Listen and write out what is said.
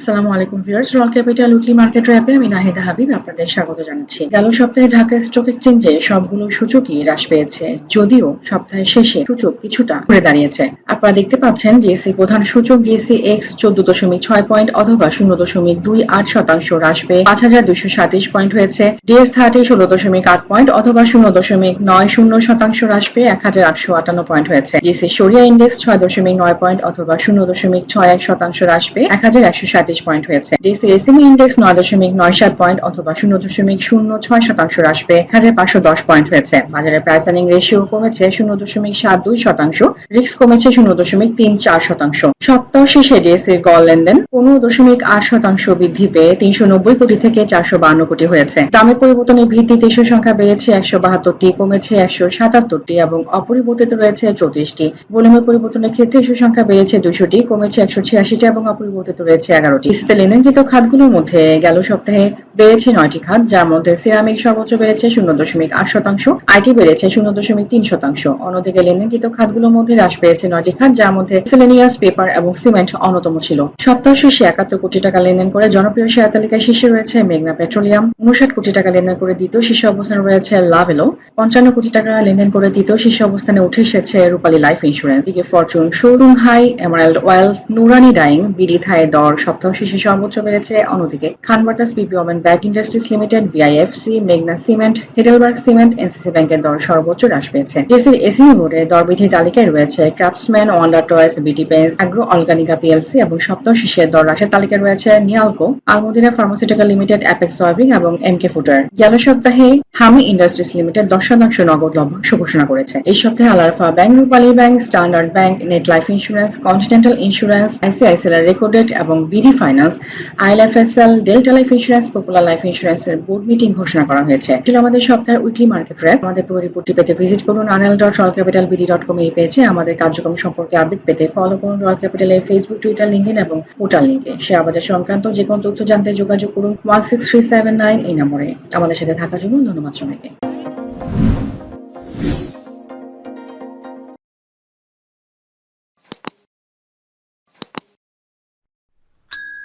আসসালামু আলাইকুম viewers. রল capital weekly market র্যাপে আমি নাহিদা হাবিব আপনাদের স্বাগত জানাচ্ছি। গেল সপ্তাহে ঢাকা স্টক এক্সচেঞ্জে সবগুলো সূচকই হ্রাস পেয়েছে, যদিও সপ্তাহের শেষে সূচক কিছুটা ঘুরে দাঁড়িয়েছে। আপনারা দেখতে পাচ্ছেন প্রধান সূচক ডিএসসি এক্স চোদ্দ দশমিক ছয় পয়েন্ট অথবা শূন্য দশমিক দুই আট শতাংশ হ্রাস পেয়ে পাঁচ হাজার দুইশো সাতাইশ পয়েন্ট হয়েছে। ডিএস থার্টি ষোলো দশমিক আট পয়েন্ট অথবা শূন্য দশমিক নয় শূন্য শতাংশ হ্রাস পেয়ে এক হাজার আটশো আটান্ন পয়েন্ট হয়েছে। ডিএসসি সরিয়া ইন্ডেক্স ছয় দশমিক নয় পয়েন্ট অথবা শূন্য দশমিক ছয় এক শতাংশ হ্রাস পেয়ে এক হাজার একশো সাঁত্রিশ পয়েন্ট হয়েছে। ডিএসসি এসএমই ইন্ডেক্স নয় দশমিক নয় সাত পয়েন্ট অথবা শূন্য দশমিক শূন্য ছয় শতাংশ হ্রাস পেয়ে এক হাজার পাঁচশো দশ পয়েন্ট হয়েছে। বাজারে প্রাইস আর্নিং রেশিও কমেছে শূন্য দশমিক সাত দুই শতাংশ রিস্ক কমেছে শূন্য দশমিক তিন চার শতাংশ। সপ্তাহ শেষে ডিএসসি এর গড় লেনদেন পনেরো দশমিক আট শতাংশ বৃদ্ধি পেয়ে তিনশো নব্বই কোটি থেকে চারশো বান্ন কোটি হয়েছে। দামের পরিবর্তনের ভিত্তিতে ইস্যু সংখ্যা বেড়েছে একশো বাহাত্তরটি, কমেছে একশো সাতাত্তরটি এবং অপরিবর্তিত রয়েছে চৌত্রিশটি। ভলিউমের পরিবর্তনের ক্ষেত্রে ইস্যু সংখ্যা বেড়েছে দুশোটি কমেছে একশো ছিয়াশিটি এবং অপরিবর্তিত রয়েছে এগারোটি ইস্যুতে লেনদেনকৃত খাতগুলোর মধ্যে গেল সপ্তাহে বেড়েছে নয়টি খাত, যার মধ্যে সিরামিক সর্বোচ্চ বেড়েছে শূন্য দশমিক আট শতাংশ, আইটি বেড়েছে শূন্য দশমিক তিন শতাংশ। অন্যদিকে লেনদেনকৃত খাতগুলোর মধ্যে হ্রাস পেয়েছে নয়টি খাত, যার মধ্যে সেলেনিয়াস পেপার এবং সিমেন্ট অন্যতম ছিল। সপ্তাহ শেষে একাত্তর কোটি টাকা লেনদেন করে জনপ্রিয় শেয়ার তালিকায় শীর্ষে রয়েছে মেঘনা পেট্রোলিয়াম, উনষাট কোটি টাকা লেনদেন করে দ্বিতীয় শীর্ষ অবস্থানে রয়েছে লাভেলো, পঞ্চান্ন কোটি টাকা লেনদেন করে তৃতীয় শীর্ষ অবস্থানে উঠে এসেছে রূপালী লাইফ ইন্স্যুরেন্স। দিকে Fortune showroom high, Emerald Oil Nurani dyeing, BD Thai দর সপ্তাহ সর্বোচ্চ বেড়েছে অন্যদিকে। PP woven bag industries limited, BIFC, মেঘনা সিমেন্ট, হেডেলবার্গ সিমেন্ট, এনসিসি ব্যাংকের দর সর্বোচ্চ হ্রাস পেয়েছে। বোর্ডে দরবিধির তালিকায় রয়েছে ক্রাফটসম্যান ওয়ান্ডার টয়েস, বিটি পেন্স অ্যাগ্রো অর্গানিকা পিএলসি এবং সপ্তাহ শেষে দর হ্রাসের তালিকায় রয়েছে নিয়ালকো আলমদিনা ফার্মাসিউটিক্যাল লিমিটেড, অ্যাপেক্স সোয়াবিং এবং ফুটার গেল সপ্তাহে হামি ইন্ডাস্ট্রিজ লিমিটেড দশ শতাংশ নগদ লভ্যাংশ ঘোষণা করেছে। এই সপ্তাহে Al-Arafah bank, Rupali bank, standard bank, net life insurance, continental insurance ICICL recorded এবং BD finance ILFSL delta life insurance popular life ইন্স্যুরেন্সের বোর্ড মিটিং ঘোষণা করা হয়েছে। ছিল আমাদের সপ্তাহের উইকলি মার্কেট র্যাপ আমাদের পুরো রিপোর্টটি পেতে ভিজিট করুন আনএল ডট ক্যাপিটাল ডট কম এই পেজে আমাদের কার্যক্রম সম্পর্কে আপডেট পেতে ফলো করুন রল ক্যাপিটালের ফেসবুক টুইটার লিঙ্কডিন এবং পোর্টাল লিঙ্কে শেয়ার বাজার সংক্রান্ত যে কোনো তথ্য জানতে যোগাযোগ করুন one six three seven nine এই নম্বরে। আমাদের সাথে থাকার জন্য ধন্যবাদ সবাইকে।